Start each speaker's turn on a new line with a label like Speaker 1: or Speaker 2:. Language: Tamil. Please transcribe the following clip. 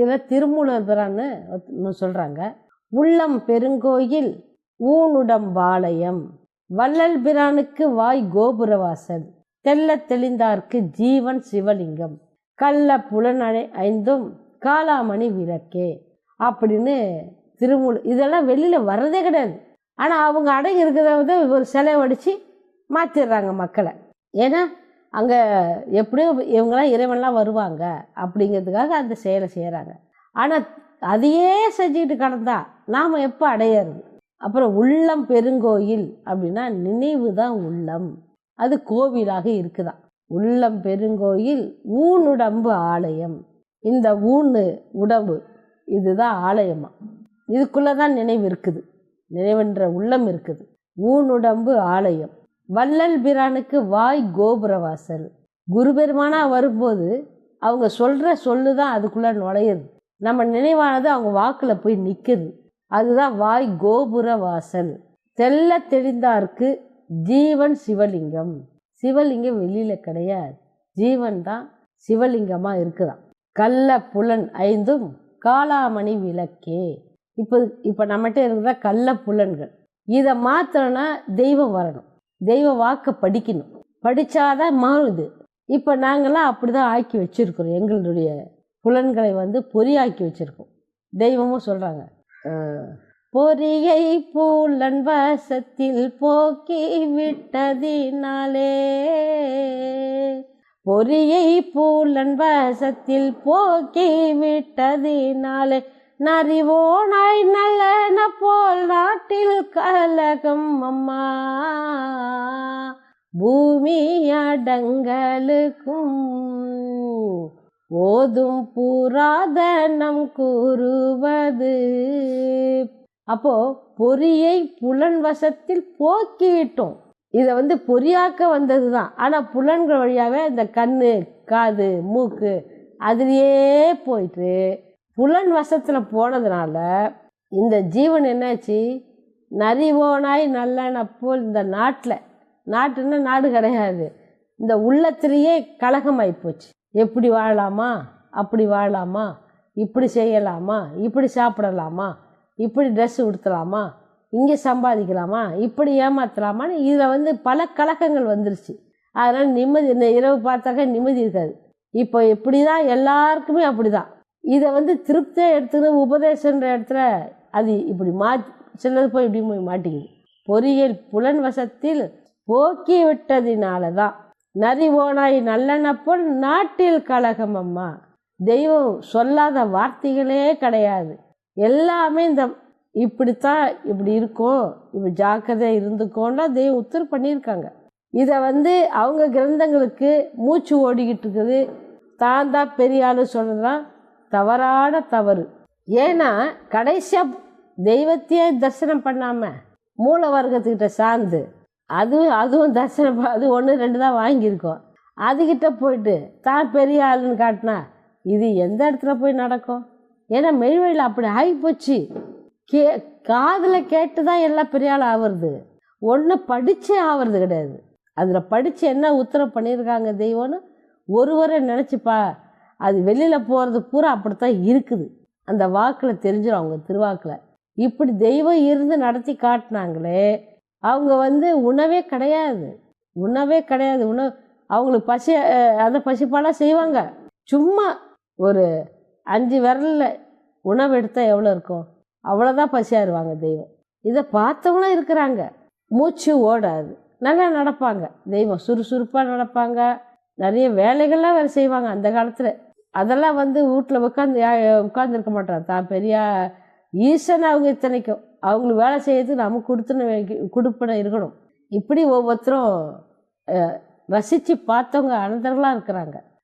Speaker 1: இதில் திருமூலபிரான்னு சொல்கிறாங்க உள்ளம் பெருங்கோயில் ஊனுடம்பாளையம் வள்ளல் பிரானுக்கு வாய் கோபுரவாசல். தெல்ல தெளிந்தார்க்கு ஜீவன் சிவலிங்கம். கள்ள புலனடை ஐந்தும் காலாமணி விளக்கே. அப்படின்னு திருமூல் இதெல்லாம் வெளியில் வர்றதே கிடையாது. ஆனால் அவங்க அடங்கி இருக்கிறத ஒரு செலவடித்து மாற்றிடுறாங்க மக்களை. ஏன்னா அங்கே எப்படியோ இவங்களாம் இறைவன்லாம் வருவாங்க அப்படிங்கிறதுக்காக அந்த செயலை செய்கிறாங்க ஆனால் அதையே செஞ்சுக்கிட்டு கடந்தா நாம் எப்போ அடையிறது? அப்புறம் உள்ளம் பெருங்கோயில் அப்படின்னா நினைவு தான் உள்ளம். அது கோவிலாக இருக்குதான் உள்ளம் பெருங்கோயில் ஊனுடம்பு ஆலயம். இந்த ஊன்னு உடம்பு இதுதான் ஆலயமா? இதுக்குள்ளே தான் நினைவு இருக்குது. நினைவென்ற உள்ளம் இருக்குது. ஊனுடம்பு ஆலயம். வள்ளல் பிரானுக்கு வாய் கோபுரவாசல். குருபெருமானா வரும்போது அவங்க சொல்கிற சொல்லு தான் அதுக்குள்ளே நுழையுது. நம்ம நினைவானது அவங்க வாக்கில் போய் நிற்குது அதுதான் வாய் கோபுர வாசல் தெல்ல தெளிந்தார்க்கு ஜீவன் சிவலிங்கம். சிவலிங்கம் வெளியில் கிடையாது. ஜீவன் தான் சிவலிங்கமாக இருக்குதான். கள்ள புலன் ஐந்தும் காளாமணி விளக்கே. இப்போ இப்போ நம்மகிட்ட இருக்கிற கள்ள புலன்கள். இதை மாற்றணும்னா தெய்வம் வரணும். தெய்வ வாக்கை படிக்கணும். படித்தாதான் மாறுது. இப்போ நாங்களாம் அப்படி தான் ஆக்கி வச்சுருக்கிறோம். எங்களுடைய புலன்களை வந்து பொறியாக்கி வச்சுருக்கோம். தெய்வமும் சொல்கிறாங்க பொறியை பூலன் வாசத்தில் போக்கி விட்டதினாலே பொறியை பூலன் வாசத்தில் போக்கி விட்டதினாலே நறிவோனாய் நல்லன காட்டில் கலகம் அம்மா. பூமி அடங்கலுக்கும் ஓதும் புராதனம் கூறுவது. அப்போ பொறியை புலன் வசத்தில் போக்கிட்டோம். இதை வந்து பொறியாக்க வந்தது தான் ஆனால் புலன்கள் வழியாகவே இந்த கண்ணு காது மூக்கு அதுலேயே போயிட்டு புலன் வசத்தில் போனதுனால இந்த ஜீவன் என்னாச்சு? நரிவோனாய் நல்லன போல் இந்த நாட்டில். நாட்டுன்னா நாடு கிடையாது. இந்த உள்ளத்திலேயே கலகமாகி போச்சு. எப்படி வாழலாமா? அப்படி வாழலாமா? இப்படி செய்யலாமா? இப்படி சாப்பிடலாமா? இப்படி ட்ரெஸ் உடுத்தலாமா? இங்கே சம்பாதிக்கலாமா? இப்படி ஏமாற்றலாமான்னு இதில் வந்து பல கலக்கங்கள் வந்துருச்சு. அதனால் நிம்மதி இந்த இரவு பார்த்தாக்க நிம்மதி இருக்காது. இப்போ இப்படி தான் எல்லாருக்குமே அப்படி தான் இதை வந்து திருப்தியாக எடுத்துக்கணும் உபதேசன்ற இடத்துல அது இப்படி மா சிலது போய் இப்படி போய் மாட்டிக்குது பொறியியல் புலன் வசத்தில் போக்கி விட்டதினால தான் நரி ஓனாய் நல்லெண்ண போல் நாட்டில் கழகம் அம்மா. தெய்வம் சொல்லாத வார்த்தைகளே கிடையாது. எல்லாமே இந்த இப்படித்தான் இப்படி இருக்கும் இப்படி ஜாக்கிரதையாக இருந்துக்கோன்னா தெய்வம் உத்தர் பண்ணியிருக்காங்க. இதை வந்து அவங்க கிரந்தங்களுக்கு மூச்சு ஓடிக்கிட்டு இருக்குது. தான் தான் பெரிய ஆள் சொல்கிறதுலாம் தவறான தவறு. ஏன்னா கடைசியாக தெய்வத்தையே தரிசனம் பண்ணாமல் மூல வர்க்கத்துக்கிட்ட சார்ந்து அது அதுவும் தரிசனம் அது ஒன்று ரெண்டு தான் வாங்கியிருக்கோம். அதுக்கிட்ட போயிட்டு தான் பெரிய ஆளுன்னு காட்டினா இது எந்த இடத்துல போய் நடக்கும்? ஏன்னா மெய்வழியில் அப்படி ஆகிப்போச்சு கே காதில் கேட்டு தான் எல்லாம் பெரிய ஆள் ஆவறது. ஒன்று படித்தே ஆவறது கிடையாது. அதில் படித்து என்ன உத்தரவு பண்ணியிருக்காங்க தெய்வம்னு ஒருவரை நினச்சிப்பா அது வெளியில் போகிறது பூரா அப்படித்தான் இருக்குது. அந்த வாக்கில் தெரிஞ்சிடும் அவங்க திருவாக்கில். இப்படி தெய்வம் இருந்து நடத்தி காட்டினாங்களே அவங்க வந்து உணவே கிடையாது. உணவே கிடையாது. உணவு அவங்களுக்கு பசி அந்த பசிப்பாலாம் செய்வாங்க. சும்மா ஒரு அஞ்சு விரலில் உணவு எடுத்தால் எவ்வளோ இருக்கும்? அவ்வளோதான் பசியாருவாங்க தெய்வம். இதை பார்த்தவங்களும் இருக்கிறாங்க. மூச்சு ஓடாது. நல்லா நடப்பாங்க. தெய்வம் சுறுசுறுப்பாக நடப்பாங்க. நிறைய வேலைகள்லாம் வேறு செய்வாங்க அந்த காலத்தில். அதெல்லாம் வந்து வீட்டில் உட்காந்து உட்காந்துருக்க மாட்டாங்க. தான் பெரிய ஈசன் அவங்க இத்தனைக்கும். அவங்களுக்கு வேலை செய்யறதுக்கு நம்ம கொடுத்துன்னு கொடுப்பன இருக்கணும். இப்படி ஒவ்வொருத்தரும் ரசித்து பார்த்தவங்க அனந்தர்களாக இருக்கிறாங்க.